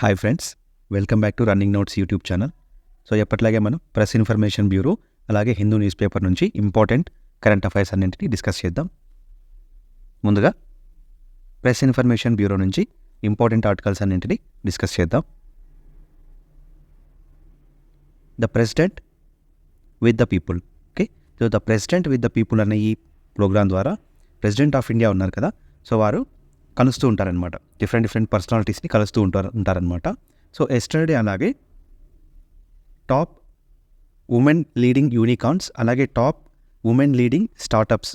Hi friends welcome back to running notes YouTube channel so ఎప్పట్లాగే మనం press information bureau అలాగే Hindu news paper నుంచి important current affairs అన్నింటినీ discuss చేద్దాం. ముందుగా ప్రెస్ ఇన్ఫర్మేషన్ బ్యూరో నుంచి ఇంపార్టెంట్ ఆర్టికల్స్ అన్నింటినీ డిస్కస్ చేద్దాం. The president with the people okay so the president with the people అనే ఈ ప్రోగ్రామ్ ద్వారా ప్రెసిడెంట్ ఆఫ్ ఇండియా ఉన్నారు కదా? సో వారు కలుస్తూ ఉంటారనమాట డిఫరెంట్ డిఫరెంట్ పర్సనాలిటీస్ని కలుస్తూ ఉంటారు ఉంటారనమాట సో ఎస్టర్డే అలాగే టాప్ ఉమెన్ లీడింగ్ యూనికాన్స్ అలాగే టాప్ ఉమెన్ లీడింగ్ స్టార్టప్స్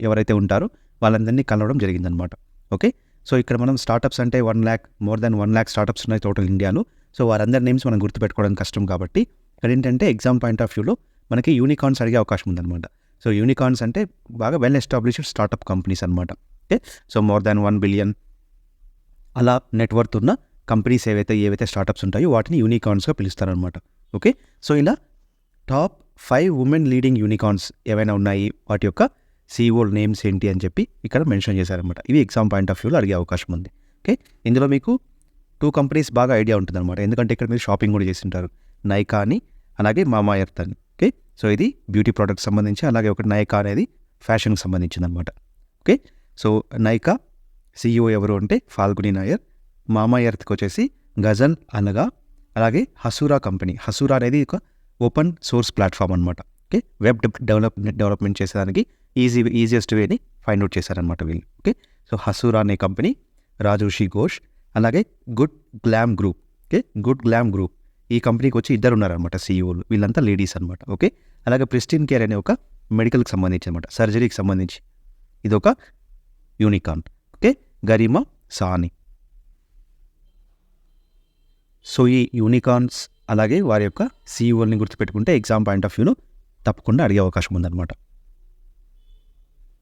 ఎవరైతే ఉంటారో వాళ్ళందరినీ కలవడం జరిగిందనమాట ఓకే సో ఇక్కడ మనం స్టార్టప్స్ అంటే one lakh more than one lakh startups ఉన్నాయి టోటల్ ఇండియాలో సో వారందరి నేమ్స్ మనం గుర్తుపెట్టుకోవడం కష్టం కాబట్టి ఇక్కడ ఏంటంటే ఎగ్జామ్ పాయింట్ ఆఫ్ వ్యూలో మనకి యూనికాన్స్ అడిగే అవకాశం ఉందన్నమాట. సో యూనికాన్స్ అంటే బాగా వెల్ ఎస్టాబ్లిష్డ్ స్టార్టప్ కంపెనీస్ అనమాట okay? So more than one billion అలా నెట్వర్త్ ఉన్న కంపెనీస్ ఏవైతే ఏవైతే స్టార్టప్స్ ఉంటాయో వాటిని యూనికాన్స్గా పిలుస్తారనమాట ఓకే? సో ఇలా top five women leading unicorns ఏవైనా ఉన్నాయి వాటి యొక్క సీఓల్ నేమ్స్ ఏంటి అని చెప్పి ఇక్కడ మెన్షన్ చేశారనమాట ఇవి ఎగ్జామ్ పాయింట్ ఆఫ్ వ్యూలో అడిగే అవకాశం ఉంది. ఓకే? ఇందులో మీకు టూ కంపెనీస్ బాగా ఐడియా ఉంటుందన్నమాట. ఎందుకంటే ఇక్కడ మీరు షాపింగ్ కూడా చేసింటారు. నైకా అని అలాగే మామా ఎర్త్ అని. ఓకే? సో ఇది బ్యూటీ ప్రోడక్ట్ సంబంధించి అలాగే ఒకటి నైకా అనేది ఫ్యాషన్కి సంబంధించింది అనమాట ఓకే? సో నైకా సీఈఓ ఎవరు అంటే ఫాల్గుని నాయర్ మామా ఎర్త్కి వచ్చేసి గజల్ అనగా అలాగే హసూరా కంపెనీ. హసూరా అనేది ఒక ఓపెన్ సోర్స్ ప్లాట్ఫామ్ అనమాట ఓకే? వెబ్ డెవలప్ డెవలప్మెంట్ చేసేదానికి ఈజీ ఈజియెస్ట్ వేని ఫైండ్ అవుట్ చేశారనమాట వీళ్ళు. ఓకే? సో హసూరా అనే కంపెనీ రాజోషి ఘోష్ అలాగే good glam group. Okay? Good glam group. ఈ కంపెనీకి వచ్చి ఇద్దరు ఉన్నారనమాట సీఈఓలు. వీళ్ళంతా లేడీస్ అనమాట ఓకే? అలాగే ప్రిస్టిన్ కేర్ అనే ఒక మెడికల్కి సంబంధించి అనమాట సర్జరీకి సంబంధించి. ఇది ఒక యూనికార్న్. ఓకే? గరిమా సాని. సో ఈ యూనికాన్స్ అలాగే వారి యొక్క సీఈఓల్ని గుర్తుపెట్టుకుంటే ఎగ్జామ్ పాయింట్ ఆఫ్ వ్యూలో తప్పకుండా అడిగే అవకాశం ఉందన్నమాట.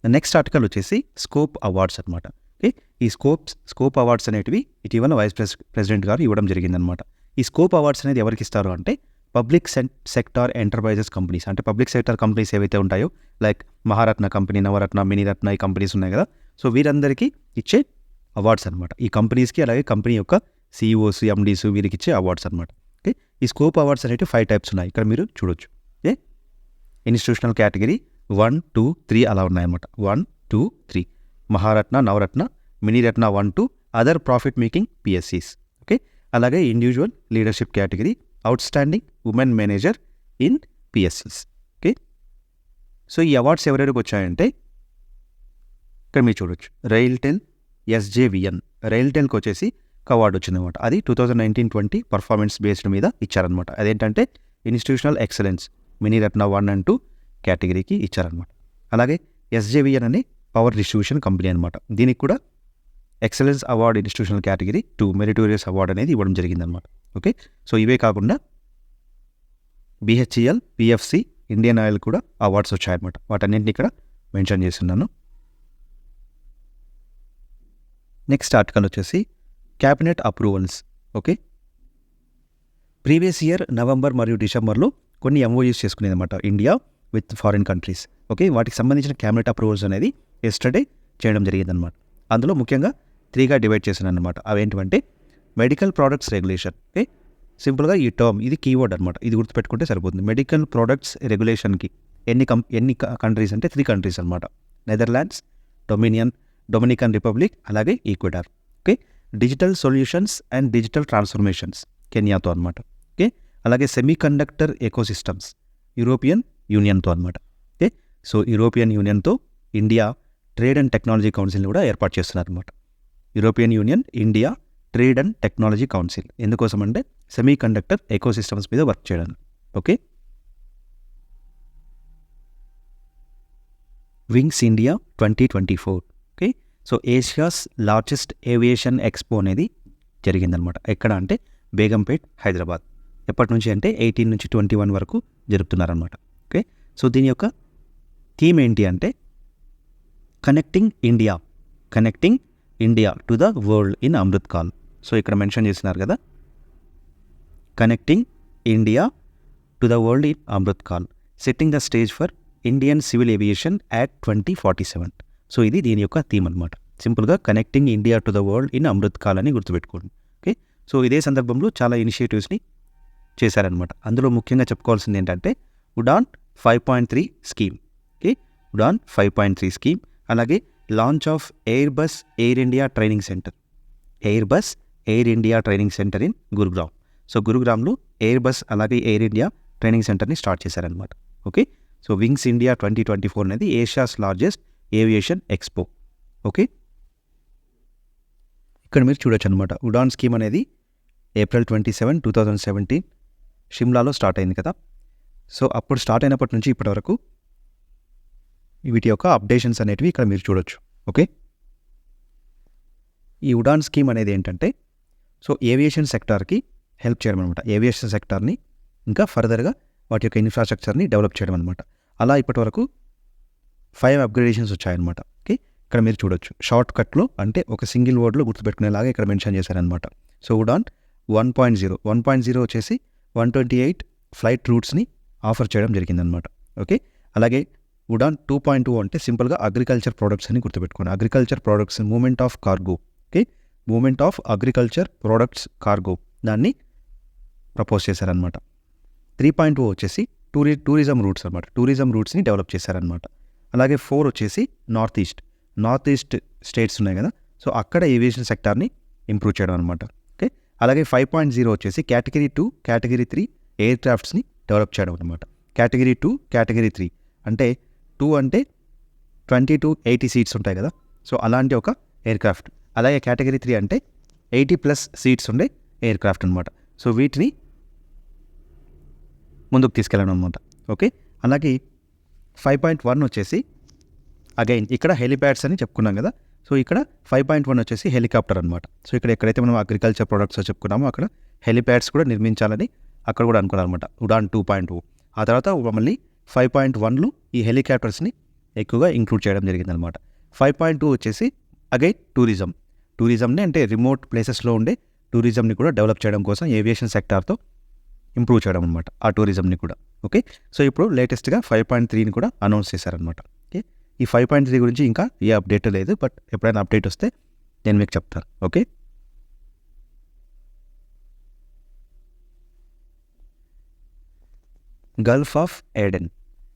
నెక్స్ట్ ఆర్టికల్ వచ్చేసి స్కోప్ అవార్డ్స్ అనమాట ఓకే? ఈ స్కోప్ స్కోప్ అవార్డ్స్ అనేటివి ఇటీవల వైస్ ప్రెస్ ప్రెసిడెంట్ గారు ఇవ్వడం జరిగిందనమాట ఈ స్కోప్ అవార్డ్స్ అనేది ఎవరికి ఇస్తారు అంటే పబ్లిక్ సెక్టార్ ఎంటర్ప్రైజెస్ కంపెనీస్. అంటే పబ్లిక్ సెక్టార్ కంపెనీస్ ఏవైతే ఉంటాయో లైక్ మహారత్న కంపెనీ నవరత్న మినీరత్న ఈ కంపెనీస్ ఉన్నాయి కదా సో వీరందరికీ ఇచ్చే అవార్డ్స్ అనమాట ఈ కంపెనీస్కి అలాగే కంపెనీ యొక్క సీఈఓస్ ఎండీస్ వీరికి ఇచ్చే అవార్డ్స్ అనమాట ఓకే? ఈ స్కోప్ అవార్డ్స్ అనేవి ఫైవ్ టైప్స్ ఉన్నాయి. ఇక్కడ మీరు చూడొచ్చు. ఏ? Institutional category one two three అలా ఉన్నాయన్నమాట. One two three. Maharatna Navratna Miniratna one two other profit making పిఎస్సీస్ okay? అలాగే individual leadership category outstanding women manager in పిఎస్సీస్ okay? So ఈ అవార్డ్స్ ఎవరెవరికి వచ్చాయంటే ఇక్కడ మీరు చూడొచ్చు రైల్టెల్ ఎస్జేవిఎన్ రైల్టెల్కి వచ్చేసి అవార్డు వచ్చిందనమాట. అది two thousand nineteen twenty performance based మీద ఇచ్చారనమాట. అదేంటంటే institutional excellence Miniratna one and two కేటగిరీకి ఇచ్చారనమాట. అలాగే ఎస్జేవిఎన్ అనే పవర్ డిస్ట్రిబ్యూషన్ కంపెనీ అనమాట. దీనికి కూడా excellence award institutional category two meritorious award అనేది ఇవ్వడం జరిగిందనమాట. ఓకే? సో ఇవే కాకుండా బిహెచ్ఈఎల్ పిఎఫ్సి ఇండియన్ ఆయిల్ కూడా అవార్డ్స్ వచ్చాయన్నమాట. వాటన్నింటినీ ఇక్కడ మెన్షన్ చేస్తున్నాను. నెక్స్ట్ ఆర్టికల్ వచ్చేసి cabinet approvals okay previous year November మరియు డిసెంబర్లో కొన్ని ఎంఓయూస్ చేసుకునేది అనమాట India with foreign countries okay వాటికి సంబంధించిన క్యాబినెట్ అప్రూవల్స్ అనేది ఎస్టర్డే చేయడం జరిగిందనమాట అందులో ముఖ్యంగా త్రీగా డివైడ్ చేశాను అనమాట అవేంటివంటే మెడికల్ ప్రోడక్ట్స్ రెగ్యులేషన్ ఓకే సింపుల్గా ఈ టర్మ్ ఇది కీవర్డ్ అనమాట ఇది గుర్తుపెట్టుకుంటే సరిపోతుంది. మెడికల్ ప్రోడక్ట్స్ రెగ్యులేషన్కి ఎన్ని కం ఎన్ని కంట్రీస్ అంటే త్రీ కంట్రీస్ అనమాట నెదర్లాండ్స్ డొమినియన్ డొమినికన్ రిపబ్లిక్ అలాగే Ecuador okay digital solutions and digital transformations కెన్యాతో అనమాట ఓకే అలాగే సెమీ కండక్టర్ ఎకోసిస్టమ్స్ యూరోపియన్ యూనియన్తో అనమాట ఓకే సో యూరోపియన్ యూనియన్తో ఇండియా ట్రేడ్ అండ్ టెక్నాలజీ కౌన్సిల్ని కూడా ఏర్పాటు చేస్తున్నారు అనమాట European Union India trade and technology council ఎందుకోసం అంటే సెమీ కండక్టర్ ఎకోసిస్టమ్స్ మీద వర్క్ చేయడానికి okay Wings India twenty twenty four so Asia's largest aviation expo అనేది జరిగిందనమాట ఎక్కడ అంటే బేగంపేట్ హైదరాబాద్. ఎప్పటి నుంచి అంటే ఎయిటీన్ నుంచి ట్వంటీ వన్ వరకు జరుపుతున్నారనమాట ఓకే? సో దీని యొక్క థీమ్ ఏంటి అంటే connecting India connecting India to the world in Amrit Kaal. So ఇక్కడ మెన్షన్ చేస్తున్నారు కదా? Connecting India to the world in Amrit Kaal. Setting the stage for Indian civil aviation at twenty forty seven. So ఇది దీని యొక్క theme అనమాట సింపుల్గా connecting India to the world in Amrit Kaal అని గుర్తుపెట్టుకోండి. ఓకే సో ఇదే సందర్భంలో చాలా ఇనిషియేటివ్స్ని చేశారనమాట అందులో ముఖ్యంగా చెప్పుకోవాల్సింది ఏంటంటే Udan five point three scheme okay Udan five point three scheme అలాగే launch of Airbus Air India training centre Airbus Air India training centre in Gurugram so గురుగ్రామ్లో Airbus అలాగే ఎయిర్ ఇండియా ట్రైనింగ్ సెంటర్ని start చేశారనమాట okay so Wings India twenty twenty four అనేది Asia's largest aviation expo okay ఇక్కడ మీరు చూడొచ్చు అనమాట Udan scheme అనేది April twenty seven two thousand seventeen షిమ్లాలో start అయింది కదా. సో అప్పుడు స్టార్ట్ అయినప్పటి నుంచి ఇప్పటి వరకు వీటి యొక్క అప్డేషన్స్ అనేటివి ఇక్కడ మీరు చూడొచ్చు. ఓకే ఈ ఉడాన్ స్కీమ్ అనేది ఏంటంటే సో ఏవియేషన్ సెక్టార్కి హెల్ప్ చేయడం అనమాట ఏవియేషన్ సెక్టార్ని ఇంకా ఫర్దర్గా వాటి యొక్క ఇన్ఫ్రాస్ట్రక్చర్ని డెవలప్ చేయడం అనమాట అలా ఇప్పటి వరకు ఫైవ్ అప్గ్రేడేషన్స్ వచ్చాయన్నమాట. ఓకే ఇక్కడ మీరు చూడొచ్చు. షార్ట్ కట్లో అంటే ఒక సింగిల్ వర్డ్లో గుర్తుపెట్టుకునేలాగా ఇక్కడ మెన్షన్ చేశారనమాట so Udan one point zero one point zero వచ్చేసి వన్ ట్వంటీ ఎయిట్ ఫ్లైట్ రూట్స్ని ఆఫర్ చేయడం జరిగిందనమాట ఓకే అలాగే ఉడాన్ టూ పాయింట్ టూ అంటే సింపుల్గా అగ్రికల్చర్ ప్రోడక్ట్స్ అని గుర్తుపెట్టుకోండి. Agriculture products movement of cargo okay movement of agriculture products cargo దాన్ని ప్రపోజ్ చేశారనమాట త్రీ పాయింట్ టూ వచ్చేసి టూరి టూరిజం రూట్స్ అనమాట టూరిజం రూట్స్ని డెవలప్ చేశారనమాట అలాగే ఫోర్ వచ్చేసి north east. North east states ఉన్నాయి కదా. సో అక్కడ ఏవియేషన్ సెక్టార్ని ఇంప్రూవ్ చేయడం అనమాట ఓకే? అలాగే ఫైవ్ పాయింట్ జీరో వచ్చేసి category two category three air క్రాఫ్ట్స్ని డెవలప్ చేయడం అనమాట కేటగిరీ టూ కేటగిరీ త్రీ. అంటే టూ అంటే ట్వంటీ టు ఎయిటీ సీట్స్ ఉంటాయి కదా. సో అలాంటి ఒక ఎయిర్ క్రాఫ్ట్. అలాగే కేటగిరీ త్రీ అంటే ఎయిటీ ప్లస్ సీట్స్ ఉండే ఎయిర్ క్రాఫ్ట్ అనమాట సో వీటిని ముందుకు తీసుకెళ్ళడం అనమాట ఓకే? అలాగే ఫైవ్ పాయింట్ వన్ వచ్చేసి అగైన్ ఇక్కడ హెలిప్యాడ్స్ అని చెప్పుకున్నాం కదా. సో ఇక్కడ ఫైవ్ పాయింట్ వన్ వచ్చేసి హెలికాప్టర్ అనమాట సో ఇక్కడ ఎక్కడైతే మనం అగ్రికల్చర్ ప్రొడక్ట్స్ చెప్పుకున్నామో అక్కడ హెలిప్యాడ్స్ కూడా నిర్మించాలని అక్కడ కూడా అనుకున్నాను అనమాట ఉడాన్ టూ పాయింట్ టూ ఆ తర్వాత మళ్ళీ ఫైవ్ పాయింట్ వన్లో ఈ హెలికాప్టర్స్ని ఎక్కువగా ఇంక్లూడ్ చేయడం జరిగిందనమాట ఫైవ్ పాయింట్ టూ వచ్చేసి అగైన్ టూరిజం టూరిజంని అంటే రిమోట్ ప్లేసెస్లో ఉండే టూరిజంని కూడా డెవలప్ చేయడం కోసం ఏవియేషన్ సెక్టార్తో ఇంప్రూవ్ చేయడం అనమాట ఆ టూరిజంని కూడా. ఓకే? సో ఇప్పుడు లేటెస్ట్గా ఫైవ్ పాయింట్ త్రీని కూడా అనౌన్స్ చేశారనమాట. ఓకే? ఈ ఫైవ్ పాయింట్ త్రీ గురించి ఇంకా ఏ అప్డేట్ లేదు బట్ ఎప్పుడైనా అప్డేట్ వస్తే నేను మీకు చెప్తాను. Okay? Gulf of Aden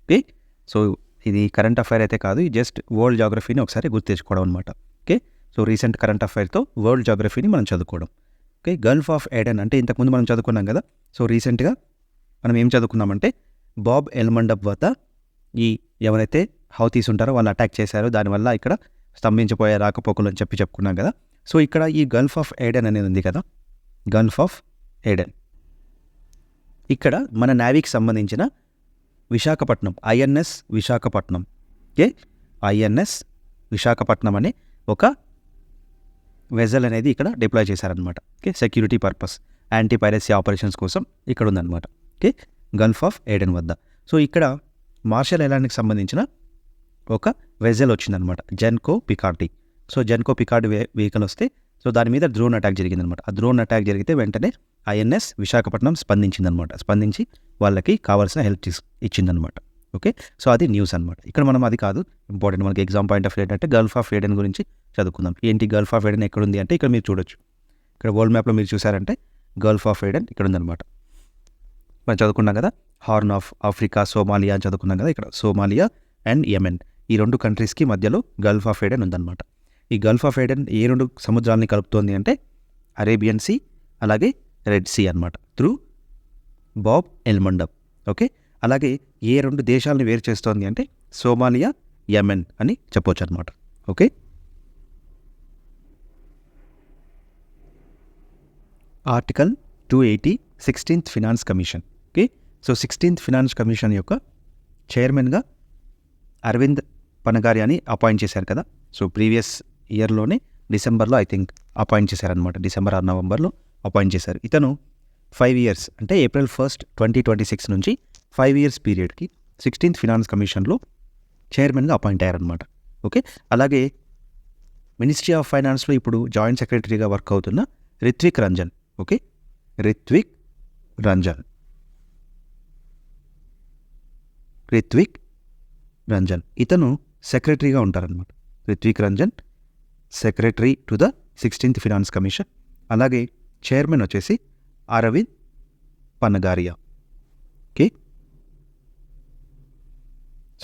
okay? So ఇది కరెంట్ అఫైర్ అయితే కాదు జస్ట్ వరల్డ్ జాగ్రఫీని ఒకసారి గుర్తు తెచ్చుకోవడం అనమాట ఓకే? సో రీసెంట్ కరెంట్ అఫైర్తో వరల్డ్ జాగ్రఫీని మనం చదువుకోవడం. ఓకే? గల్ఫ్ ఆఫ్ ఏడెన్ అంటే ఇంతకుముందు మనం చదువుకున్నాం కదా సో రీసెంట్గా మనం ఏం చదువుకున్నామంటే బాబ్ ఎల్మండప్ వద్ద ఈ ఎవరైతే హౌ తీసుంటారో వాళ్ళు అటాక్ చేశారో దానివల్ల ఇక్కడ స్తంభించిపోయే రాకపోకలు అని చెప్పి చెప్పుకున్నాం కదా. సో ఇక్కడ ఈ గల్ఫ్ ఆఫ్ ఏడెన్ అనేది ఉంది కదా. గల్ఫ్ ఆఫ్ ఏడెన్ ఇక్కడ మన నేవీకి సంబంధించిన Visakhapatnam INS Visakhapatnam. Okay INS Visakhapatnam అనే ఒక వెజల్ అనేది ఇక్కడ డిప్లాయ్ చేశారనమాట okay? Security purpose. Anti piracy operations కోసం ఇక్కడ ఉందన్నమాట. ఓకే? గల్ఫ్ ఆఫ్ ఏడెన్ వద్ద. సో ఇక్కడ మార్షల్ ఐలాండ్కి సంబంధించిన ఒక వెజల్ వచ్చిందనమాట Genco Picardy so Genco Picardy way vehicle వస్తే సో దాని మీద డ్రోన్ అటాక్ జరిగిందనమాట ఆ డ్రోన్ అటాక్ జరిగితే వెంటనే ఐఎన్ఎస్ విశాఖపట్నం స్పందించిందనమాట స్పందించి వాళ్ళకి కావాల్సిన హెల్ప్ తీసు ఇచ్చిందనమాట ఓకే? సో అది న్యూస్ అనమాట ఇక్కడ మనం అది కాదు. ఇంపార్టెంట్ మనకి ఎగ్జామ్ పాయింట్ ఆఫ్ ఏంటంటే గల్ఫ్ ఆఫ్ ఏడెన్ గురించి చదువుకుందాం. ఏంటి గల్ఫ్ ఆఫ్ ఏడెన్ ఎక్కడ ఉంది అంటే ఇక్కడ మీరు చూడొచ్చు. ఇక్కడ వరల్డ్ మ్యాప్లో మీరు చూసారంటే గల్ఫ్ ఆఫ్ ఎడెన్ ఇక్కడ ఉందన్నమాట మనం చదువుకున్నాం కదా? హార్న్ ఆఫ్ ఆఫ్రికా సోమాలియా అని చదువుకున్నాం కదా ఇక్కడ. సోమాలియా అండ్ యెమెన్ ఈ రెండు కంట్రీస్కి మధ్యలో గల్ఫ్ ఆఫ్ ఎడెన్ ఉందన్నమాట. ఈ గల్ఫ్ ఆఫ్ ఎడెన్ ఏ రెండు సముద్రాలని కలుపుతోంది అంటే అరేబియన్ సీ అలాగే రెడ్ సీ అన్నమాట. Through Bab el Mandeb okay అలాగే ఏ రెండు దేశాలను వేరు చేస్తోంది అంటే సోమాలియా యమెన్ అని చెప్పొచ్చు అనమాట okay article two eighty sixteenth finance commission okay so sixteenth finance commission యొక్క చైర్మన్గా అరవింద్ పనగారి అని అపాయింట్ చేశారు కదా? సో ప్రీవియస్ ఇయర్లోనే డిసెంబర్లో ఐ థింక్ అపాయింట్ చేశారనమాట డిసెంబర్ ఆర్ నవంబర్లో అపాయింట్ చేశారు. ఇతను ఫైవ్ ఇయర్స్ అంటే April first twenty twenty six నుంచి ఫైవ్ ఇయర్స్ పీరియడ్కి సిక్స్టీన్త్ ఫినాన్స్ కమిషన్లో చైర్మన్గా అపాయింట్ అయ్యారనమాట ఓకే అలాగే మినిస్ట్రీ ఆఫ్ ఫైనాన్స్లో ఇప్పుడు జాయింట్ సెక్రటరీగా వర్క్ అవుతున్న రిత్విక్ రంజన్. ఓకే? రిత్విక్ రంజన్. రిత్విక్ రంజన్. ఇతను సెక్రటరీగా ఉంటారనమాట Ritvik Ranjan secretary to the sixteenth finance commission. అలాగే చైర్మన్ వచ్చేసి అరవింద్ పనగారియా. ఓకే?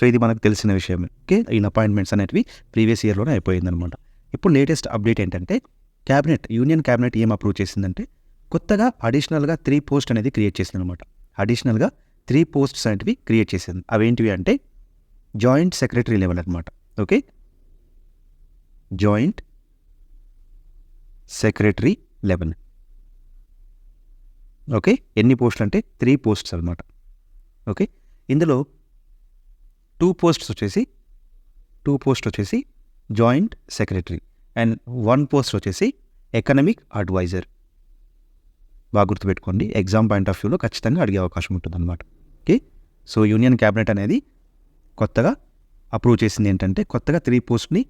సో ఇది మనకు తెలిసిన విషయమే ఓకే? ఈయన అపాయింట్మెంట్స్ అనేటివి ప్రీవియస్ ఇయర్లోనే అయిపోయిందనమాట ఇప్పుడు లేటెస్ట్ అప్డేట్ ఏంటంటే క్యాబినెట్ యూనియన్ క్యాబినెట్ ఏం అప్రూవ్ చేసిందంటే కొత్తగా అడిషనల్గా త్రీ పోస్ట్ అనేది క్రియేట్ చేసింది అనమాట అడిషనల్గా త్రీ పోస్ట్స్ అనేటివి క్రియేట్ చేసింది. అవేంటివి అంటే జాయింట్ సెక్రటరీ లెవెల్ అనమాట okay joint secretary level okay ఎన్ని పోస్టులు అంటే త్రీ పోస్ట్స్ అనమాట ఓకే ఇందులో టూ పోస్ట్స్ వచ్చేసి టూ పోస్ట్ వచ్చేసి joint secretary and one post వచ్చేసి ఎకనమిక్ అడ్వైజర్ బాగా గుర్తుపెట్టుకోండి. ఎగ్జామ్ పాయింట్ ఆఫ్ వ్యూలో ఖచ్చితంగా అడిగే అవకాశం ఉంటుంది అనమాట ఓకే సో యూనియన్ క్యాబినెట్ అనేది కొత్తగా అప్రూవ్ చేసింది ఏంటంటే కొత్తగా త్రీ పోస్ట్ని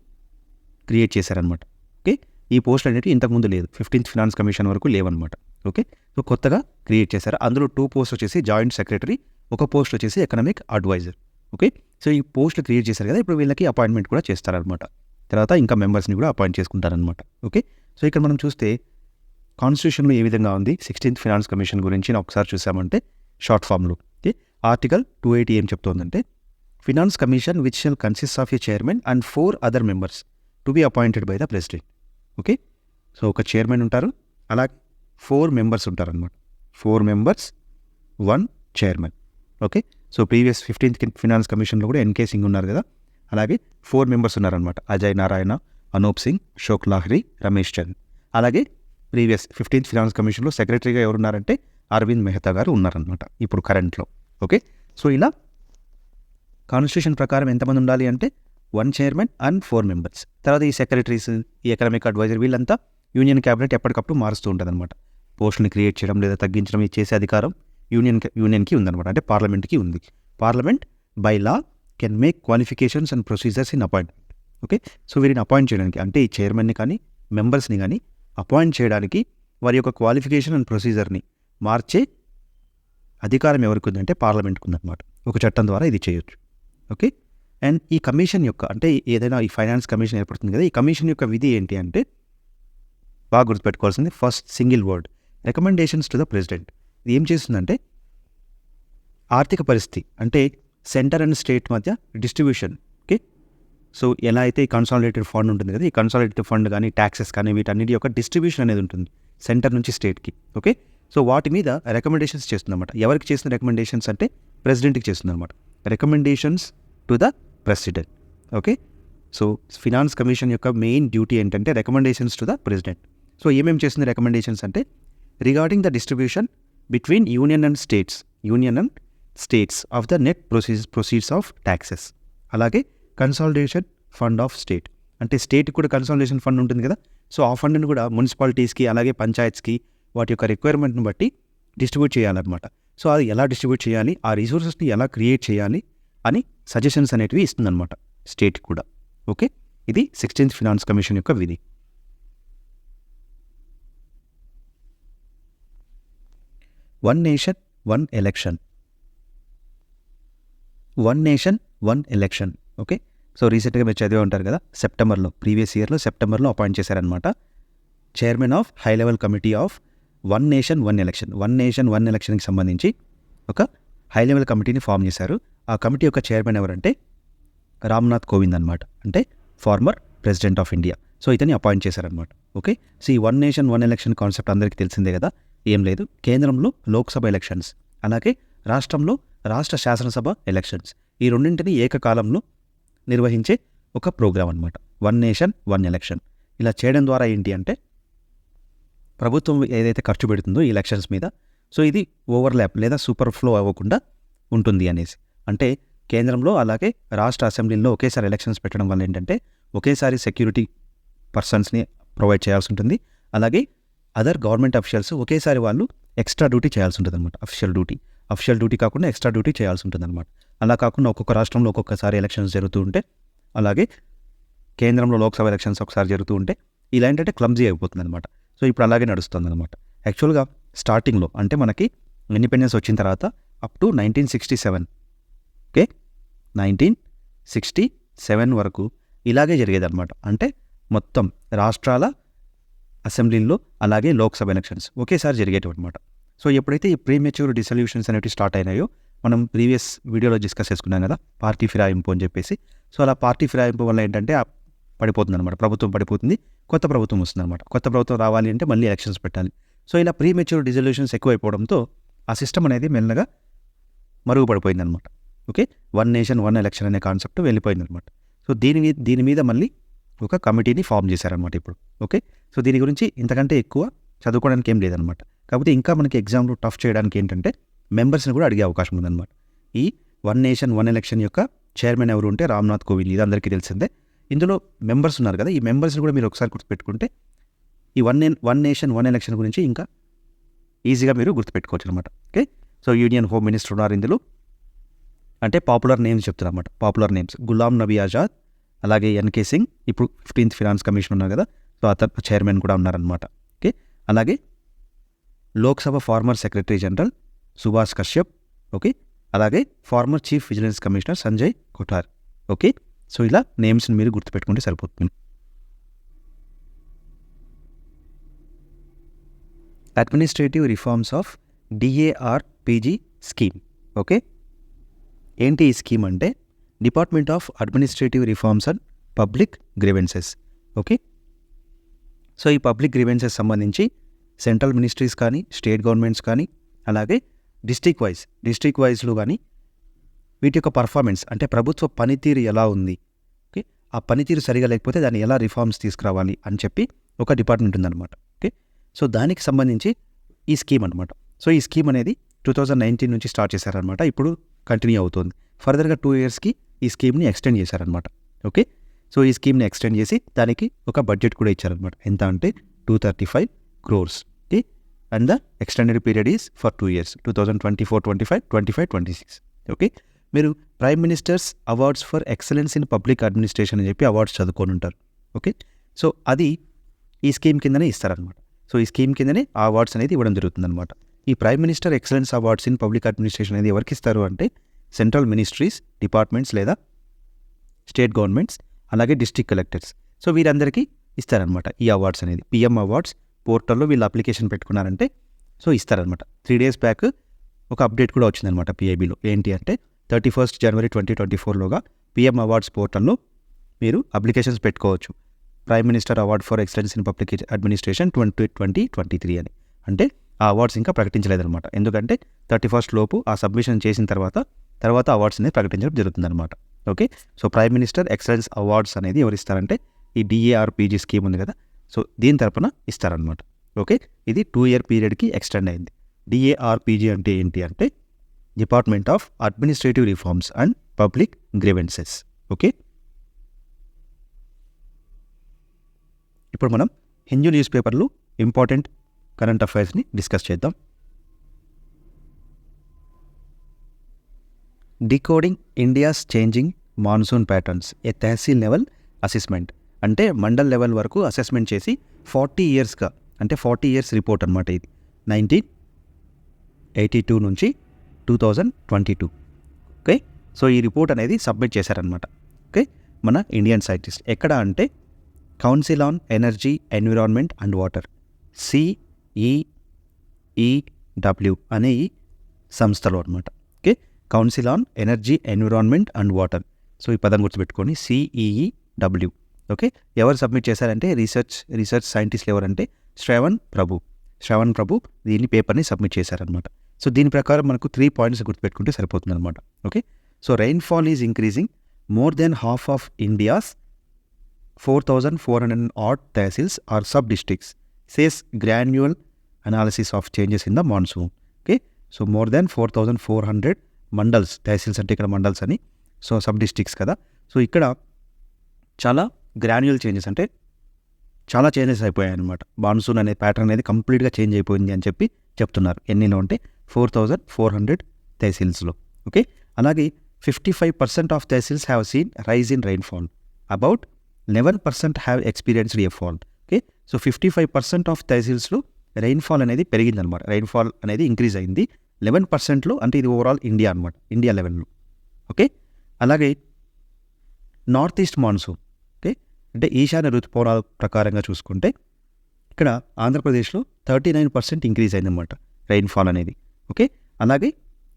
క్రియేట్ చేశారనమాట ఓకే ఈ పోస్టులు అనేవి ఇంతకుముందు లేదు. ఫిఫ్టీన్త్ ఫినాన్స్ కమిషన్ వరకు లేవన్నమాట. ఓకే సో కొత్తగా క్రియేట్ చేశారు. అందులో టూ పోస్ట్ వచ్చేసి జాయింట్ సెక్రటరీ ఒక పోస్ట్ వచ్చేసి ఎకనామిక్ అడ్వైజర్ ఓకే సో ఈ పోస్టులు క్రియేట్ చేశారు కదా ఇప్పుడు వీళ్ళకి అపాయింట్మెంట్ కూడా చేస్తారనమాట తర్వాత ఇంకా మెంబర్స్ని కూడా అపాయింట్ చేసుకుంటారనమాట ఓకే సో ఇక్కడ మనం చూస్తే కాన్స్టిట్యూషన్లో ఏ విధంగా ఉంది? సిక్స్టీన్త్ ఫినాన్స్ కమిషన్ గురించి ఒకసారి చూసామంటే షార్ట్ ఫామ్లో ఓకే ఆర్టికల్ టూ ఎయిటీ ఏం చెప్తోందంటే finance commission which shall consist of a chairman and four other members to be appointed by the president. Okay? So ఒక చైర్మన్ ఉంటారు అలా ఫోర్ మెంబర్స్ ఉంటారనమాట four members one chairman. Okay? So previous fifteenth finance కమిషన్లో కూడా NK Singh ఉన్నారు కదా అలాగే four members ఉన్నారనమాట అజయ్ నారాయణ అనూప్ సింగ్ అశోక్ లాహ్రీ రమేష్ చంద్. అలాగే ప్రీవియస్ ఫిఫ్టీన్త్ ఫినాన్స్ కమిషన్లో సెక్రటరీగా ఎవరున్నారంటే అరవింద్ మెహతా గారు ఉన్నారనమాట ఇప్పుడు కరెంట్లో ఓకే? సో ఇలా కాన్స్టిట్యూషన్ ప్రకారం ఎంతమంది ఉండాలి అంటే one chairman and four members. తర్వాత ఈ సెక్రటరీస్ ఈ ఎకనామిక్ అడ్వైజర్ వీళ్ళంతా యూనియన్ క్యాబినెట్ ఎప్పటికప్పుడు మారుస్తూ ఉంటుంది అనమాట పోస్టుని క్రియేట్ చేయడం లేదా తగ్గించడం ఇది చేసే అధికారం యూనియన్ యూనియన్కి ఉందన్నమాట. అంటే పార్లమెంట్కి ఉంది. Parliament by law can make qualifications and procedures in appointment okay? So వీరిని అపాయింట్ చేయడానికి అంటే ఈ చైర్మన్ని కానీ మెంబర్స్ని కానీ అపాయింట్ చేయడానికి వారి యొక్క క్వాలిఫికేషన్ అండ్ ప్రొసీజర్ని మార్చే అధికారం ఎవరికి ఉందంటే పార్లమెంట్కి ఉందన్నమాట ఒక చట్టం ద్వారా ఇది చేయొచ్చు. ఓకే? అండ్ ఈ కమిషన్ యొక్క అంటే ఏదైనా ఈ ఫైనాన్స్ కమిషన్ ఏర్పడుతుంది కదా ఈ కమిషన్ యొక్క విధి ఏంటి అంటే బాగా గుర్తుపెట్టుకోవాల్సింది first single word recommendations to the president ఇది ఏం చేస్తుందంటే ఆర్థిక పరిస్థితి అంటే సెంటర్ అండ్ స్టేట్ మధ్య డిస్ట్రిబ్యూషన్ సో ఎలా అయితే ఈ కన్సాలిడేటెడ్ ఫండ్ ఉంటుంది కదా ఈ కన్సాలిడేటెడ్ ఫండ్ కానీ ట్యాక్సెస్ కానీ వీటన్నిటి యొక్క డిస్ట్రిబ్యూషన్ అనేది ఉంటుంది సెంటర్ నుంచి స్టేట్కి ఓకే సో వాటి మీద రికమెండేషన్స్ చేస్తుందన్నమాట. ఎవరికి చేసిన రికమెండేషన్స్ అంటే ప్రెసిడెంట్కి చేస్తుందన్నమాట. Recommendations to the president okay so finance commission యొక్క మెయిన్ డ్యూటీ ఏంటంటే recommendations to the president so ఏమేమి చేస్తుంది రికమెండేషన్స్ అంటే regarding the distribution between union and states union and states of the net ప్రొసీజ్ proceeds of taxes అలాగే consolidation fund of state అంటే state కూడా consolidation fund ఉంటుంది కదా? So ఆ ఫండ్ని కూడా మున్సిపాలిటీస్కి అలాగే పంచాయత్స్కి వాటి యొక్క రిక్వైర్మెంట్ని బట్టి డిస్ట్రిబ్యూట్ చేయాలన్నమాట. సో అది ఎలా డిస్ట్రిబ్యూట్ చేయాలి? ఆ రిసోర్సెస్ని ఎలా క్రియేట్ చేయాలి? అని సజెషన్స్ అనేటివి ఇస్తుందన్నమాట స్టేట్ కూడా. ఓకే ఇది సిక్స్టీన్త్ ఫినాన్స్ కమిషన్ యొక్క విధి. One nation one election one nation one election okay? So రీసెంట్గా మీరు చదివే ఉంటారు కదా సెప్టెంబర్లో ప్రీవియస్ ఇయర్లో సెప్టెంబర్లో అపాయింట్ చేశారనమాట chairman of high level committee of one nation one election. One nation one ఎలక్షన్కి సంబంధించి ఒక హై లెవెల్ కమిటీని ఫామ్ చేశారు. ఆ కమిటీ యొక్క చైర్మన్ ఎవరంటే రామ్నాథ్ కోవింద్ అనమాట అంటే former president of India. So ఇతని అపాయింట్ చేశారనమాట ఓకే? సో ఈ one nation one election concept అందరికీ తెలిసిందే కదా? ఏం లేదు. కేంద్రంలో లోక్సభ ఎలక్షన్స్. అలాగే రాష్ట్రంలో రాష్ట్ర శాసనసభ ఎలక్షన్స్. ఈ రెండింటిని ఏకకాలంలో నిర్వహించే ఒక ప్రోగ్రాం అనమాట వన్ నేషన్ వన్ ఎలక్షన్. ఇలా చేయడం ద్వారా ఏంటి అంటే ప్రభుత్వం ఏదైతే ఖర్చు పెడుతుందో ఈ ఎలక్షన్స్ మీద సో ఇది ఓవర్ల్యాప్ లేదా సూపర్ ఫ్లో అవ్వకుండా ఉంటుంది అనేసి. అంటే కేంద్రంలో అలాగే రాష్ట్ర అసెంబ్లీలో ఒకేసారి ఎలక్షన్స్ పెట్టడం వల్ల ఏంటంటే ఒకేసారి సెక్యూరిటీ పర్సన్స్ని ప్రొవైడ్ చేయాల్సి ఉంటుంది. అలాగే అదర్ గవర్నమెంట్ అఫీషియల్స్ ఒకేసారి వాళ్ళు ఎక్స్ట్రా డ్యూటీ చేయాల్సి ఉంటుంది అనమాట అఫీషియల్ డ్యూటీ. అఫీషియల్ డ్యూటీ కాకుండా ఎక్స్ట్రా డ్యూటీ చేయాల్సి ఉంటుంది అనమాట అలా కాకుండా ఒక్కొక్క రాష్ట్రంలో ఒక్కొక్కసారి ఎలక్షన్స్ జరుగుతూ ఉంటే అలాగే కేంద్రంలో లోక్సభ ఎలక్షన్స్ ఒకసారి జరుగుతూ ఉంటే ఇలా ఏంటంటే క్లమ్జీ అయిపోతుంది అనమాట సో ఇప్పుడు అలాగే నడుస్తుంది అనమాట యాక్చువల్గా స్టార్టింగ్లో అంటే మనకి ఇండిపెండెన్స్ వచ్చిన తర్వాత up to nineteen sixty seven okay? Nineteen sixty seven వరకు ఇలాగే జరిగేది అనమాట అంటే మొత్తం రాష్ట్రాల అసెంబ్లీలో అలాగే లోక్సభ ఎలక్షన్స్ ఒకేసారి జరిగేటివి అనమాట సో ఎప్పుడైతే ఈ ప్రీమెచ్యూర్ డిసల్యూషన్స్ అనేవి స్టార్ట్ అయినాయో మనం ప్రీవియస్ వీడియోలో డిస్కస్ చేసుకున్నాం కదా పార్టీ ఫిరాయింపు అని చెప్పేసి. సో అలా పార్టీ ఫిరాయింపు వల్ల ఏంటంటే పడిపోతుంది అనమాట ప్రభుత్వం పడిపోతుంది కొత్త ప్రభుత్వం వస్తుంది అనమాట కొత్త ప్రభుత్వం రావాలి అంటే మళ్ళీ ఎలక్షన్స్ పెట్టాలి. సో ఇలా ప్రీమెచ్యూర్ డిజల్యూషన్స్ ఎక్కువైపోవడంతో ఆ సిస్టమ్ అనేది మెల్లగా మరుగుపడిపోయింది అనమాట okay? One nation one election అనే కాన్సెప్ట్ వెళ్ళిపోయింది అనమాట సో దీని మీద దీని మీద మళ్ళీ ఒక కమిటీని ఫామ్ చేశారనమాట ఇప్పుడు. ఓకే? సో దీని గురించి ఇంతకంటే ఎక్కువ చదువుకోవడానికి ఏం లేదనమాట కాకపోతే ఇంకా మనకి ఎగ్జామ్లో టఫ్ చేయడానికి ఏంటంటే మెంబర్స్ని కూడా అడిగే అవకాశం ఉందన్నమాట. ఈ వన్ నేషన్ వన్ ఎలక్షన్ యొక్క చైర్మన్ ఎవరు ఉంటే రామ్నాథ్ కోవింద్ ఇది అందరికీ తెలిసిందే. ఇందులో మెంబర్స్ ఉన్నారు కదా ఈ మెంబర్స్ని కూడా మీరు ఒకసారి గుర్తుపెట్టుకుంటే ఈ one one nation one election గురించి ఇంకా ఈజీగా మీరు గుర్తుపెట్టుకోవచ్చు అనమాట okay? So union home minister ఉన్నారు ఇందులో. అంటే పాపులర్ నేమ్స్ చెప్తున్నారు అనమాట పాపులర్ నేమ్స్. గులాం నబీ ఆజాద్ అలాగే ఎన్కే సింగ్ ఇప్పుడు ఫిఫ్టీన్త్ ఫినాన్స్ కమిషన్ ఉన్నారు కదా సో అతను చైర్మన్ కూడా ఉన్నారనమాట ఓకే? అలాగే Lok Sabha former secretary general Subhash Kashyap okay? అలాగే former chief vigilance commissioner Sanjay Kothari okay? So ఇలా నేమ్స్ని మీరు గుర్తుపెట్టుకుంటే సరిపోతుంది. Administrative reforms of D A R P G scheme okay? ఏంటి ఈ స్కీమ్ అంటే department of administrative reforms and public grievances okay? So ఈ పబ్లిక్ గ్రీవెన్సెస్ సంబంధించి సెంట్రల్ మినిస్ట్రీస్ కానీ స్టేట్ గవర్నమెంట్స్ కానీ అలాగే డిస్టిక్ వైజ్ డిస్టిక్ వైజ్లో కానీ వీటి యొక్క పర్ఫార్మెన్స్ అంటే ప్రభుత్వ పనితీరు ఎలా ఉంది ఓకే? ఆ పనితీరు సరిగా లేకపోతే దాన్ని ఎలా రిఫార్మ్స్ తీసుకురావాలి అని చెప్పి ఒక డిపార్ట్మెంట్ ఉందన్నమాట ఓకే? సో దానికి సంబంధించి ఈ స్కీమ్ అనమాట సో ఈ స్కీమ్ అనేది టూ థౌజండ్ నైన్టీన్ నుంచి స్టార్ట్ చేశారనమాట ఇప్పుడు కంటిన్యూ అవుతుంది. ఫర్దర్గా టూ ఇయర్స్కి ఈ స్కీమ్ని ఎక్స్టెండ్ చేశారనమాట ఓకే? సో ఈ స్కీమ్ని ఎక్స్టెండ్ చేసి దానికి ఒక బడ్జెట్ కూడా ఇచ్చారనమాట ఎంత అంటే two thirty five crores. And the extended period is for two years two thousand twenty four twenty five twenty five twenty six okay మీరు prime ministers awards for excellence in public administration అని చెప్పి awards చదువుకొని ఉంటారు. Okay so అది ఈ scheme కిందనే ఇస్తారనమాట so ఈ స్కీమ్ కిందనే ఆ అవార్డ్స్ అనేది ఇవ్వడం జరుగుతుందనమాట ఈ prime minister excellence awards in public administration అనేది ఎవరికి ఇస్తారు అంటే సెంట్రల్ మినిస్ట్రీస్ డిపార్ట్మెంట్స్ లేదా స్టేట్ గవర్నమెంట్స్ అలాగే డిస్ట్రిక్ట్ కలెక్టర్స్ సో వీరందరికీ ఇస్తారనమాట ఈ అవార్డ్స్ అనేది. పిఎం అవార్డ్స్ పోర్టల్లో వీళ్ళు అప్లికేషన్ పెట్టుకున్నారంటే సో ఇస్తారనమాట. త్రీ డేస్ బ్యాక్ ఒక అప్డేట్ కూడా వచ్చిందనమాట పిఐబిలో ఏంటి అంటే thirty first January twenty twenty ఫోర్లోగా PM awards పోర్టల్లో మీరు అప్లికేషన్స్ పెట్టుకోవచ్చు. Prime minister award for excellence in public administration twenty twenty twenty three అని. అంటే ఆ అవార్డ్స్ ఇంకా ప్రకటించలేదన్నమాట ఎందుకంటే థర్టీ ఫస్ట్ లోపు ఆ సబ్మిషన్ చేసిన తర్వాత తర్వాత అవార్డ్స్ అనేది ప్రకటించడం జరుగుతుందన్నమాట okay? So prime minister excellence awards అనేది ఎవరిస్తారంటే ఈ డిఏఆర్పీజీ స్కీమ్ ఉంది కదా సో దీని తరపున ఇస్తారనమాట ఓకే? ఇది టూ ఇయర్ పీరియడ్కి ఎక్స్టెండ్ అయింది. D A R P G అంటే ఏంటి అంటే department of administrative reforms and public grievances. Okay? ఇప్పుడు మనం హిందూ న్యూస్ పేపర్లు ఇంపార్టెంట్ కరెంట్ అఫైర్స్ని డిస్కస్ చేద్దాం. Decoding India's changing monsoon patterns a tehsil level assessment. అంటే మండల్ లెవెల్ వరకు అసెస్మెంట్ చేసి ఫార్టీ ఇయర్స్గా అంటే ఫార్టీ ఇయర్స్ రిపోర్ట్ అనమాట ఇది. నైన్టీన్ ఎయిటీ టూ నుంచి two thousand twenty two. Okay? So ఈ రిపోర్ట్ అనేది సబ్మిట్ చేశారనమాట ఓకే? మన ఇండియన్ సైంటిస్ట్. ఎక్కడ అంటే council on energy environment and water. C E E W అనే ఈ సంస్థలో అనమాట okay? Council on energy environment and water. So ఈ పదం గుర్తుపెట్టుకొని C E E W okay? ఎవరు సబ్మిట్ చేశారంటే రీసెర్చ్ రీసెర్చ్ సైంటిస్ట్ ఎవరంటే శ్రవణ్ ప్రభు. శ్రవణ్ ప్రభు దీని పేపర్ని సబ్మిట్ చేశారనమాట సో దీని ప్రకారం మనకు త్రీ పాయింట్స్ గుర్తుపెట్టుకుంటే సరిపోతుంది అనమాట okay? So rainfall is increasing more than half of India's four thousand four hundred at tehsils or sub districts says granular analysis of changes in the monsoon okay? So more than four thousand four hundred mandals tehsils అంటే ఇక్కడ మండల్స్ అని. So sub districts కదా. So ఇక్కడ చాలా గ్రాన్యువల్ changes అంటే చాలా changes అయిపోయాయి అనమాట మాన్సూన్ అనే ప్యాటర్న్ అనేది కంప్లీట్గా చేంజ్ అయిపోయింది అని చెప్పి చెప్తున్నారు. ఎన్నిలో అంటే ఫోర్ థౌజండ్ ఫోర్ హండ్రెడ్ తహసీల్స్లో ఓకే? అలాగే fifty five percent of tehsils have seen rise in rainfall. About eleven percent have experienced a fall okay? So fifty five percent of తహసీల్స్లో rainfall అనేది పెరిగిందనమాట రైన్ఫాల్ అనేది ఇంక్రీజ్ అయింది. Eleven పర్సెంట్లో అంటే ఇది overall India అనమాట ఇండియా లెవెన్లో ఓకే? అలాగే నార్త్ ఈస్ట్ మాన్సూన్. అంటే ఈశాన్య ఋతుపవనాల ప్రకారంగా చూసుకుంటే ఇక్కడ ఆంధ్రప్రదేశ్లో థర్టీ నైన్ పర్సెంట్ ఇంక్రీజ్ అయిందన్నమాట రైన్ఫాల్ అనేది. ఓకే? అలాగే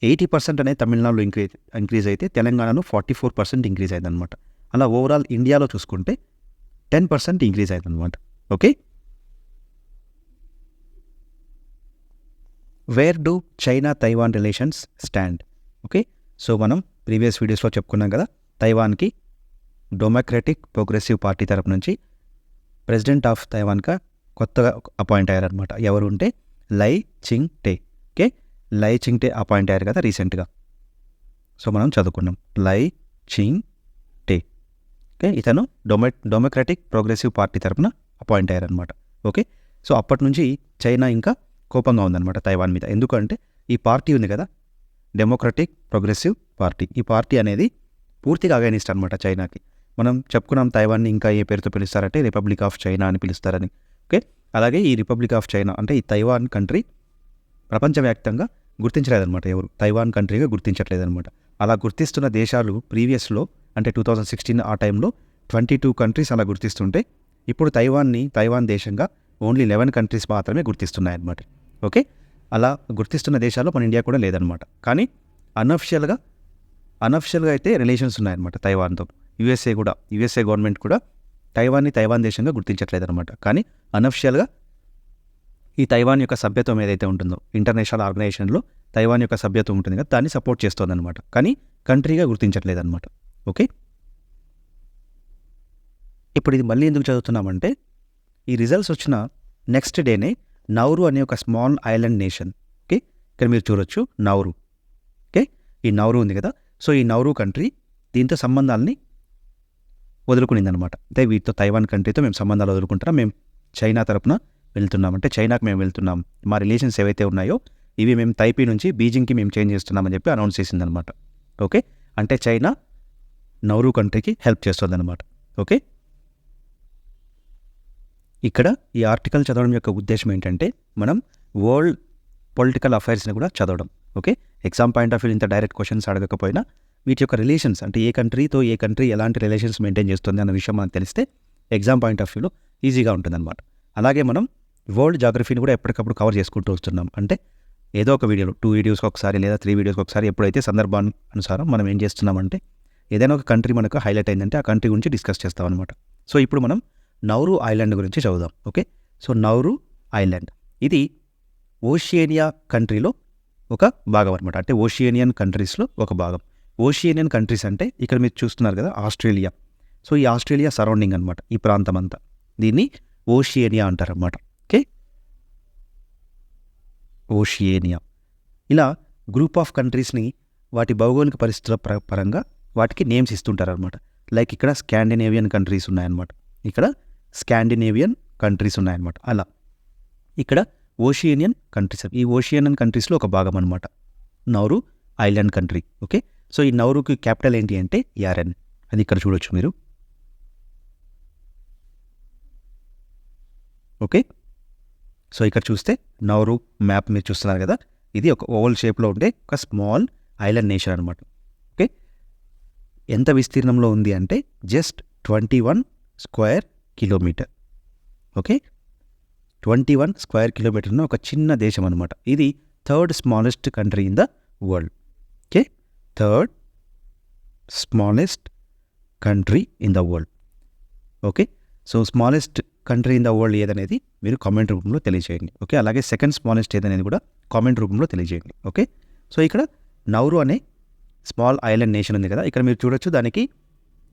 ఎయిటీ పర్సెంట్ అనేది తమిళనాడులో ఇంక్రీజ్ ఇంక్రీజ్ అయితే తెలంగాణలో ఫార్టీ ఫోర్ పర్సెంట్ ఇంక్రీజ్ అయిందనమాట అలా ఓవరాల్ ఇండియాలో చూసుకుంటే టెన్ పర్సెంట్ ఇంక్రీజ్ అయిందనమాట okay? Where do China Taiwan relations stand okay? So మనం ప్రీవియస్ వీడియోస్లో చెప్పుకున్నాం కదా తైవాన్కి డెమోక్రటిక్ ప్రోగ్రెసివ్ పార్టీ తరపు నుంచి ప్రెసిడెంట్ ఆఫ్ తైవాన్గా కొత్తగా అపాయింట్ అయ్యారనమాట ఎవరు ఉంటే లై చింగ్ టే ఓకే? లై చింగ్ టే అపాయింట్ అయ్యారు కదా రీసెంట్గా. సో మనం చదువుకున్నాం లై చింగ్ టే ఓకే? ఇతను డొమె డెమోక్రటిక్ ప్రోగ్రెసివ్ పార్టీ తరపున అపాయింట్ అయ్యారనమాట ఓకే? సో అప్పటి నుంచి చైనా ఇంకా కోపంగా ఉందన్నమాట తైవాన్ మీద. ఎందుకంటే ఈ పార్టీ ఉంది కదా డెమోక్రటిక్ ప్రోగ్రెసివ్ పార్టీ. ఈ పార్టీ అనేది పూర్తిగా అగైనిస్ట్ అనమాట చైనాకి. మనం చెప్పుకున్నాం తైవాన్ని ఇంకా ఏ పేరుతో పిలుస్తారంటే రిపబ్లిక్ ఆఫ్ చైనా అని పిలుస్తారని. ఓకే? అలాగే ఈ రిపబ్లిక్ ఆఫ్ చైనా అంటే ఈ తైవాన్ కంట్రీ ప్రపంచవ్యాప్తంగా గుర్తించలేదన్నమాట ఎవరు. తైవాన్ కంట్రీగా గుర్తించట్లేదన్నమాట. అలా గుర్తిస్తున్న దేశాలు ప్రీవియస్లో అంటే టూ థౌజండ్ సిక్స్టీన్ ఆ టైంలో ట్వంటీ టూ కంట్రీస్ అలా గుర్తిస్తుంటే ఇప్పుడు తైవాన్ని తైవాన్ దేశంగా ఓన్లీ లెవెన్ కంట్రీస్ మాత్రమే గుర్తిస్తున్నాయన్నమాట. ఓకే? అలా గుర్తిస్తున్న దేశాల్లో మన ఇండియా కూడా లేదనమాట కానీ అన్అఫిషియల్గా అన్అఫిషియల్గా అయితే రిలేషన్స్ ఉన్నాయన్నమాట తైవాన్తో. యూఎస్ఏ కూడా యూఎస్ఏ గవర్నమెంట్ కూడా తైవాన్ని తైవాన్ దేశంగా గుర్తించట్లేదు అనమాట కానీ అనఫిషియల్గా ఈ తైవాన్ యొక్క సభ్యత్వం ఏదైతే ఉంటుందో ఇంటర్నేషనల్ ఆర్గనైజేషన్లో తైవాన్ యొక్క సభ్యత్వం ఉంటుంది కదా దాన్ని సపోర్ట్ చేస్తోందనమాట కానీ కంట్రీగా గుర్తించట్లేదన్నమాట. ఓకే? ఇప్పుడు ఇది మళ్ళీ ఎందుకు చదువుతున్నామంటే ఈ రిజల్ట్స్ వచ్చిన నెక్స్ట్ డేనే నౌరు అనే ఒక స్మాల్ ఐలాండ్ నేషన్ ఓకే? ఇక్కడ మీరు చూడొచ్చు నౌరు ఓకే? ఈ నౌరు ఉంది కదా. సో ఈ నౌరు కంట్రీ దీంతో సంబంధాలని వదులుకునిందనమాట. అంటే వీటితో తైవాన్ కంట్రీతో మేము సంబంధాలు వదులుకుంటున్నాం. మేము చైనా తరపున వెళ్తున్నాం. అంటే చైనాకి మేము వెళ్తున్నాం. మా రిలేషన్స్ ఏవైతే ఉన్నాయో ఇవి మేము తైపీ నుంచి బీజింగ్కి మేము చేంజ్ చేస్తున్నామని చెప్పి అనౌన్స్ చేసిందనమాట. ఓకే? అంటే చైనా నౌరు కంట్రీకి హెల్ప్ చేస్తుందన్నమాట ఓకే? ఇక్కడ ఈ ఆర్టికల్ చదవడం యొక్క ఉద్దేశం ఏంటంటే మనం వరల్డ్ పొలిటికల్ అఫైర్స్ని కూడా చదవడం. Okay? Exam point of view ఇంత డైరెక్ట్ క్వశ్చన్స్ అడగకపోయినా వీటి యొక్క రిలేషన్స్ అంటే ఏ కంట్రీతో ఏ కంట్రీ ఎలాంటి రిలేషన్స్ మెయింటైన్ చేస్తుంది అన్న విషయం మనకు తెలిస్తే ఎగ్జామ్ పాయింట్ ఆఫ్ వ్యూలో ఈజీగా ఉంటుందన్నమాట. అలాగే మనం వరల్డ్ జాగ్రఫీని కూడా ఎప్పటికప్పుడు కవర్ చేసుకుంటూ వస్తున్నాం. అంటే ఏదో ఒక వీడియోలో టూ వీడియోస్కి ఒకసారి లేదా త్రీ వీడియోస్కి ఒకసారి ఎప్పుడైతే సందర్భాన్ని అనుసారం మనం ఏం చేస్తున్నామంటే ఏదైనా ఒక కంట్రీ మనకు హైలైట్ అయిందంటే ఆ కంట్రీ గురించి డిస్కస్ చేస్తాం అనమాట సో ఇప్పుడు మనం నౌరు ఐలాండ్ గురించి చదువుదాం. ఓకే? సో నౌరు ఐలాండ్ ఇది ఓషియేనియా కంట్రీలో ఒక భాగం అనమాట అంటే ఓషియేనియన్ కంట్రీస్లో ఒక భాగం. ఓషియనియన్ కంట్రీస్ అంటే ఇక్కడ మీరు చూస్తున్నారు కదా ఆస్ట్రేలియా. సో ఈ ఆస్ట్రేలియా సరౌండింగ్ అనమాట ఈ ప్రాంతం అంతా దీన్ని ఓషియేనియా అంటారన్నమాట. ఓకే? ఓషియేనియా. ఇలా గ్రూప్ ఆఫ్ కంట్రీస్ని వాటి భౌగోళిక పరిస్థితుల పరంగా వాటికి నేమ్స్ ఇస్తుంటారనమాట లైక్ ఇక్కడ స్కాండినేవియన్ కంట్రీస్ ఉన్నాయన్నమాట. ఇక్కడ స్కాండినేవియన్ కంట్రీస్ ఉన్నాయన్నమాట. అలా. ఇక్కడ ఓషియనియన్ కంట్రీస్. ఈ ఓషియనియన్ కంట్రీస్లో ఒక భాగం అనమాట Nauru island country. Okay? So ఈ నౌరుకి క్యాపిటల్ ఏంటి అంటే యారెన్. అది ఇక్కడ చూడొచ్చు మీరు. ఓకే? సో ఇక్కడ చూస్తే నౌరు మ్యాప్ మీరు చూస్తున్నారు కదా? ఇది ఒక ఓవల్ షేప్లో ఉండే ఒక స్మాల్ ఐలాండ్ నేషన్ అనమాట ఓకే? ఎంత విస్తీర్ణంలో ఉంది అంటే just twenty one square kilometer. Okay? Twenty one square కిలోమీటర్ను ఒక చిన్న దేశం అనమాట ఇది third smallest country in the world. Third smallest country in the world okay so smallest country in the world ఏదనేది మీరు కామెంట్ రూపంలో తెలియజేయండి. ఓకే అలాగే సెకండ్ స్మాలెస్ట్ ఏదనేది కూడా కామెంట్ రూపంలో తెలియజేయండి. ఓకే సో ఇక్కడ నౌరు అనే స్మాల్ ఐలాండ్ నేషన్ ఉంది కదా? ఇక్కడ మీరు చూడొచ్చు దానికి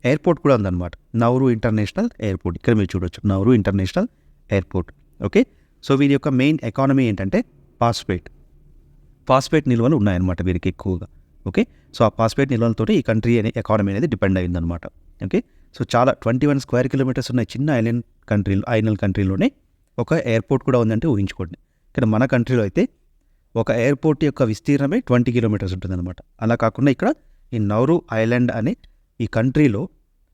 ఎయిర్పోర్ట్ కూడా ఉందన్నమాట. నౌరు ఇంటర్నేషనల్ ఎయిర్పోర్ట్ ఇక్కడ మీరు చూడొచ్చు. Nauru international airport okay so వీరి యొక్క మెయిన్ ఎకానమీ ఏంటంటే పాస్పేట్ పాస్పేట్ నిల్వలు ఉన్నాయన్నమాట వీరికి ఎక్కువగా. ఓకే? సో ఆ పాస్పేట్ నిల్వలతోటి ఈ కంట్రీ అనే ఎకానమీ అనేది డిపెండ్ అయిందనమాట ఓకే? సో చాలా ట్వంటీ వన్ స్క్వేర్ కిలోమీటర్స్ ఉన్న చిన్న ఐలాండ్ కంట్రీలో ఐలాండ్ కంట్రీలోనే. ఒక ఎయిర్పోర్ట్ కూడా ఉందంటే ఊహించుకోండి. ఇక్కడ మన కంట్రీలో అయితే ఒక ఎయిర్పోర్ట్ యొక్క విస్తీర్ణమే ట్వంటీ కిలోమీటర్స్ ఉంటుందన్నమాట. అలా కాకుండా ఇక్కడ ఈ నౌరు ఐలాండ్ అనే ఈ కంట్రీలో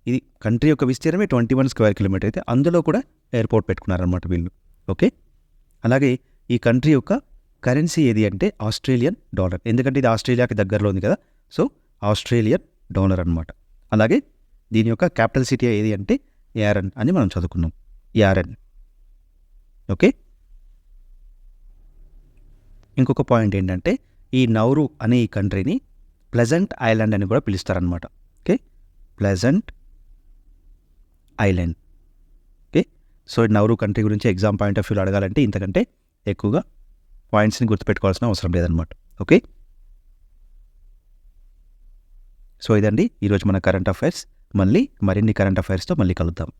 ఇది కంట్రీ యొక్క విస్తీర్ణమే ట్వంటీ వన్ స్క్వేర్ కిలోమీటర్ అయితే అందులో కూడా ఎయిర్పోర్ట్ పెట్టుకున్నారనమాట వీళ్ళు. ఓకే? అలాగే ఈ కంట్రీ యొక్క కరెన్సీ ఏది అంటే ఆస్ట్రేలియన్ డాలర్. ఎందుకంటే ఇది ఆస్ట్రేలియాకి దగ్గరలో ఉంది కదా. సో ఆస్ట్రేలియన్ డాలర్ అనమాట అలాగే దీని యొక్క క్యాపిటల్ సిటీ ఏది అంటే యారన్ అని మనం చదువుకున్నాం. యారన్. ఓకే? ఇంకొక పాయింట్ ఏంటంటే ఈ నౌరు అనే ఈ కంట్రీని ప్లెజెంట్ ఐలాండ్ అని కూడా పిలుస్తారనమాట okay? Pleasant island. Okay? So ఈ నౌరు కంట్రీ గురించి ఎగ్జామ్ పాయింట్ ఆఫ్ వ్యూలో అడగాలంటే ఇంతకంటే ఎక్కువగా పాయింట్స్ని గుర్తుపెట్టుకోవాల్సిన అవసరం లేదనమాట ఓకే? సో ఇదండి. ఈరోజు మన కరెంట్ అఫైర్స్. మళ్ళీ మరిన్ని కరెంట్ అఫైర్స్తో మళ్ళీ కలుద్దాం.